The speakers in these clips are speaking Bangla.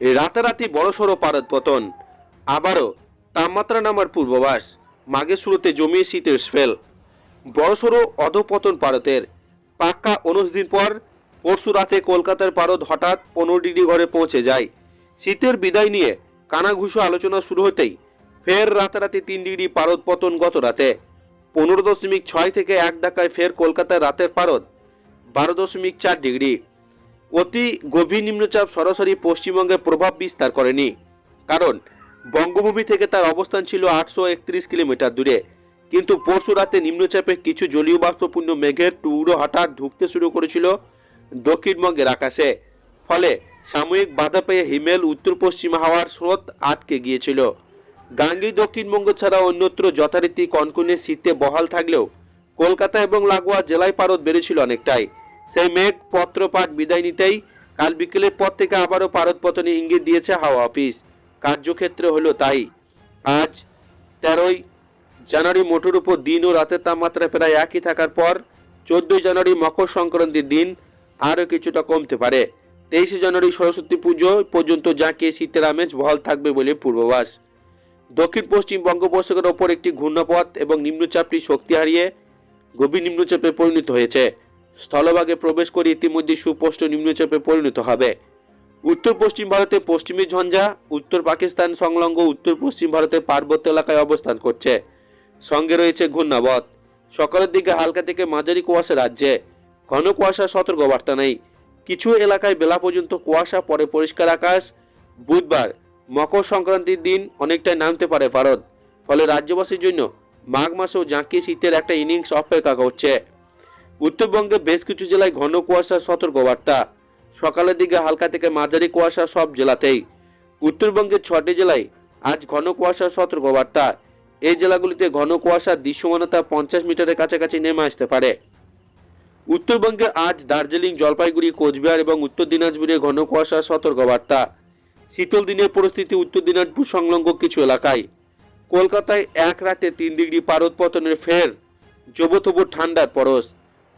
রাতারাতি বড়সড় পারদ পতন। আবারও তাপমাত্রা নামার পূর্বাভাস। মাঘের শুরুতে জমিয়ে শীতের স্পেল বড়সড় অধপতন পারতের পাক্কা উনিশ দিন পর পরশু রাতে কলকাতার পারদ হঠাৎ পনেরো ডিগ্রি ঘরে পৌঁছে যায়। শীতের বিদায় নিয়ে কানাঘুষো আলোচনা শুরু হতেই ফের রাতারাতি তিন ডিগ্রি পারদ পতন গত রাতে। পনেরো দশমিক ছয় থেকে এক ডাকায় ফের কলকাতার রাতের পারদ বারো দশমিক চার ডিগ্রি। অতি গভীর নিম্নচাপ সরাসরি পশ্চিমবঙ্গে প্রভাব বিস্তার করেনি। কারণ, বঙ্গভূমি থেকে তার অবস্থান ছিল আটশো একত্রিশ কিলোমিটার দূরে। কিন্তু পরশু রাতে নিম্নচাপে কিছু জলীয় বাষ্পপূর্ণ মেঘের টুকরো হঠাৎ ঢুকতে শুরু করেছিল দক্ষিণবঙ্গের আকাশে। ফলে সাময়িক বাধা পেয়ে হিমেল উত্তর পশ্চিম হাওয়ার স্রোত আটকে গিয়েছিল। গাঙ্গী দক্ষিণবঙ্গ ছাড়া অন্যত্র যথারীতি কনকনে শীতে বহাল থাকলেও কলকাতা এবং লাগোয়া জেলায় পারদ বেড়েছিল অনেকটাই। সেই মেঘ পত্রপাঠ বিদায় নিতেই কাল বিকেলের পর থেকে আবারও পারদ পতনে ইঙ্গিত দিয়েছে হাওয়া অফিস। কার্যক্ষেত্রে হলো তাই। আজ তেরোই জানুয়ারি মোটর উপর দিন ও রাতের তাপমাত্রা প্রায় একই থাকার পর চোদ্দই জানুয়ারি মকর সংক্রান্তির দিন আরও কিছুটা কমতে পারে। তেইশে জানুয়ারি সরস্বতী পুজো পর্যন্ত যাকে শীতের আমেজ বহাল থাকবে বলে পূর্বাভাস। দক্ষিণ পশ্চিম বঙ্গোপসাগরের ওপর একটি ঘূর্ণাপথ এবং নিম্নচাপটি শক্তি হারিয়ে গভীর নিম্নচাপে পরিণত হয়েছে। স্থলভাগে প্রবেশ করে ইতিমধ্যে সুস্পষ্ট নিম্নচাপে পরিণত হবে। উত্তর পশ্চিম ভারতে পশ্চিমী ঝঞ্ঝা, উত্তর পাকিস্তান সংলগ্ন উত্তর পশ্চিম ভারতের পার্বত্য এলাকায় অবস্থান করছে। সঙ্গে রয়েছে ঘূর্ণাবত। সকালের দিকে হালকা থেকে মাঝারি কুয়াশা রাজ্যে। ঘন কুয়াশা সতর্কবার্তা নেই। কিছু এলাকায় বেলা পর্যন্ত কুয়াশা, পরে পরিষ্কার আকাশ। বুধবার মকর সংক্রান্তির দিন অনেকটাই নামতে পারে ভারত। ফলে রাজ্যবাসীর জন্য মাঘ মাসেও জাঁকিয়ে শীতের একটা ইনিংস অপেক্ষা করছে। উত্তরবঙ্গে বেশ কিছু জেলায় ঘন কুয়াশা সতর্কবার্তা। সকালের দিকে হালকা থেকে মাঝারি কুয়াশা সব জেলাতেই। উত্তরবঙ্গের ছটি জেলায় আজ ঘন কুয়াশা সতর্কবার্তা। এই জেলাগুলিতে ঘন কুয়াশার দৃশ্যমানতা পঞ্চাশ মিটারের কাছাকাছি নেমে আসতে পারে। উত্তরবঙ্গে আজ দার্জিলিং, জলপাইগুড়ি, কোচবিহার এবং উত্তর দিনাজপুরে ঘন কুয়াশা সতর্কবার্তা। শীতল দিনের পরিস্থিতি উত্তর দিনাজপুর সংলগ্ন কিছু এলাকায়। কলকাতায় এক রাতে তিন ডিগ্রি পারদ পতনের ফের জবতবু ঠান্ডার পরশ।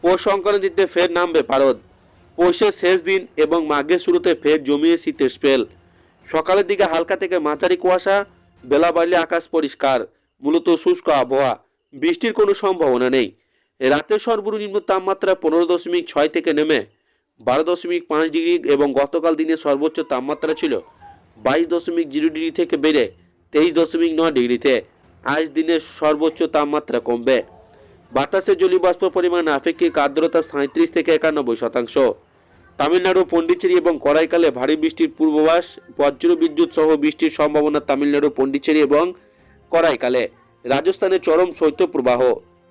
পৌষ সংক্রান্তিতে ফের নামবে পারদ। পৌষের শেষ দিন এবং মাঘের শুরুতে ফের জমিয়ে শীতের স্পেল সকালের দিকে হালকা থেকে মাঝারি কুয়াশা, বেলা বাড়লে আকাশ পরিষ্কার, মূলত শুষ্ক আবহাওয়া। বৃষ্টির কোনো সম্ভাবনা নেই। রাতে সর্বনিম্ন তাপমাত্রা পনেরো দশমিক ছয় থেকে নেমে বারো দশমিক পাঁচ ডিগ্রি এবং গতকাল দিনে সর্বোচ্চ তাপমাত্রা ছিল বাইশ দশমিক জিরো ডিগ্রি থেকে বেড়ে তেইশ দশমিক নয় ডিগ্রিতে। আজ দিনের সর্বোচ্চ তাপমাত্রা কমবে। বাতাসে জলীয়বাষ্প পরিমাণ আপেক্ষিক আর্দ্রতা সাঁত্রিশ থেকে একানব্বই শতাংশ। তামিলনাড়ু, পন্ডিচেরি এবং করাইকালে ভারী বৃষ্টির পূর্বাভাস, বজ্র বিদ্যুৎ সহ বৃষ্টির সম্ভাবনা তামিলনাড়ু, পন্ডিচেরি এবং করাইকালে। রাজস্থানে চরম শৈত্যপ্রবাহ।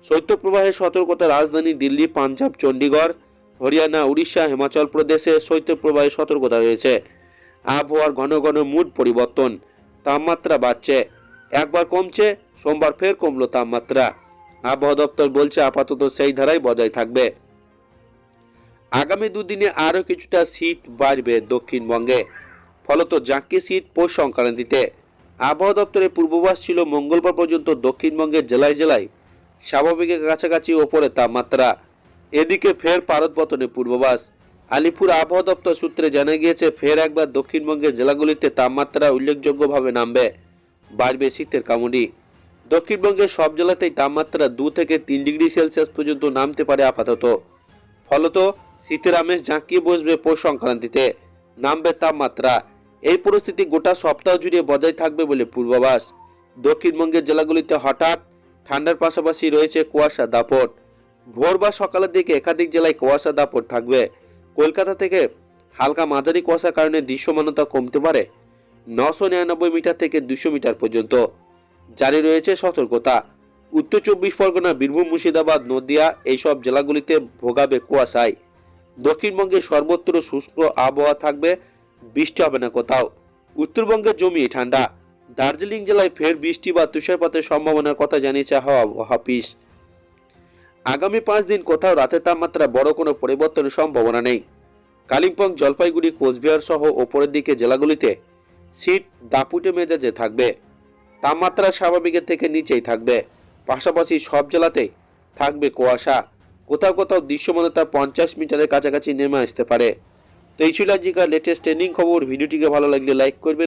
শৈত্যপ্রবাহের সতর্কতা রাজধানী দিল্লি, পাঞ্জাব, চণ্ডীগড়, হরিয়ানা, উড়িষ্যা, হিমাচল প্রদেশে শৈত্যপ্রবাহের সতর্কতা রয়েছে। আবহাওয়ার ঘন ঘন মুড পরিবর্তন। তাপমাত্রা বাড়ছে। একবার কমছে, সোমবার ফের কমলো তাপমাত্রা। আবহাওয়া দপ্তর বলছে আপাতত সেই ধারাই বজায় থাকবে। আগামী দুদিনে আরও কিছুটা শীত বাড়বে দক্ষিণবঙ্গে। ফলত জাঁকি শীত পৌষ সংক্রান্তিতে। আবহাওয়া দপ্তরের পূর্বাভাস ছিল মঙ্গলবার পর্যন্ত দক্ষিণবঙ্গের জেলায় জেলায় স্বাভাবিকের কাছাকাছি ওপরে তাপমাত্রা। এদিকে ফের পারদ পতনের পূর্বাভাস। আলিপুর আবহাওয়া দপ্তর সূত্রে জানা গিয়েছে, ফের একবার দক্ষিণবঙ্গের জেলাগুলিতে তাপমাত্রা উল্লেখযোগ্যভাবে নামবে। বাড়বে শীতের কামড়ি। দক্ষিণবঙ্গের সব জেলাতেই তাপমাত্রা দু থেকে তিন ডিগ্রি সেলসিয়াস পর্যন্ত নামতে পারে আপাতত। ফলত শীতের আমেজ ঝাঁকিয়ে বসবে পৌষ সংক্রান্তিতে। নামবে তাপমাত্রা। এই পরিস্থিতি গোটা সপ্তাহ জুড়ে বজায় থাকবে বলে পূর্বাভাস। দক্ষিণবঙ্গের জেলাগুলিতে হঠাৎ ঠান্ডার পাশাপাশি রয়েছে কুয়াশা, দাপট। ভোর বা সকালের দিকে একাধিক জেলায় কুয়াশা, দাপট থাকবে। কলকাতা থেকে হালকা মাঝারি কুয়াশার কারণে দৃশ্যমানতা কমতে পারে। নশো নিরানব্বই মিটার থেকে দুশো মিটার পর্যন্ত। জারি রয়েছে সতর্কতা। উত্তর চব্বিশ পরগনা, বীরভূম, মুর্শিদাবাদ, নদিয়া এইসব জেলাগুলিতে ভোগাবে কুয়াশায়। দক্ষিণবঙ্গে সর্বত্র শুষ্ক আবহাওয়া থাকবে, বৃষ্টি হবে না কোথাও। উত্তরবঙ্গে জমিয়ে ঠান্ডা। দার্জিলিং জেলায় ফের বৃষ্টি বা তুষারপাতের সম্ভাবনার কথা জানিয়েছে হাওয়া হাফিস আগামী পাঁচ দিন কোথাও রাতের তাপমাত্রা বড় কোনো পরিবর্তনের সম্ভাবনা নেই। কালিম্পং, জলপাইগুড়ি, কোচবিহার সহ ওপরের দিকে জেলাগুলিতে শীত দাপুটে মেজাজে থাকবে। তাপমাত্রা স্বাভাবিকের থেকে নিচেই থাকবে। পাশাপাশি সব জেলাতেই থাকবে কুয়াশা। কোথাও কোথাও দৃশ্যমানতা পঞ্চাশ মিটারের কাছাকাছি নেমে আসতে পারে। তো এই ছিল আজকের লেটেস্ট ট্রেনিং খবর। ভিডিওটিকে ভালো লাগলে লাইক করবেন।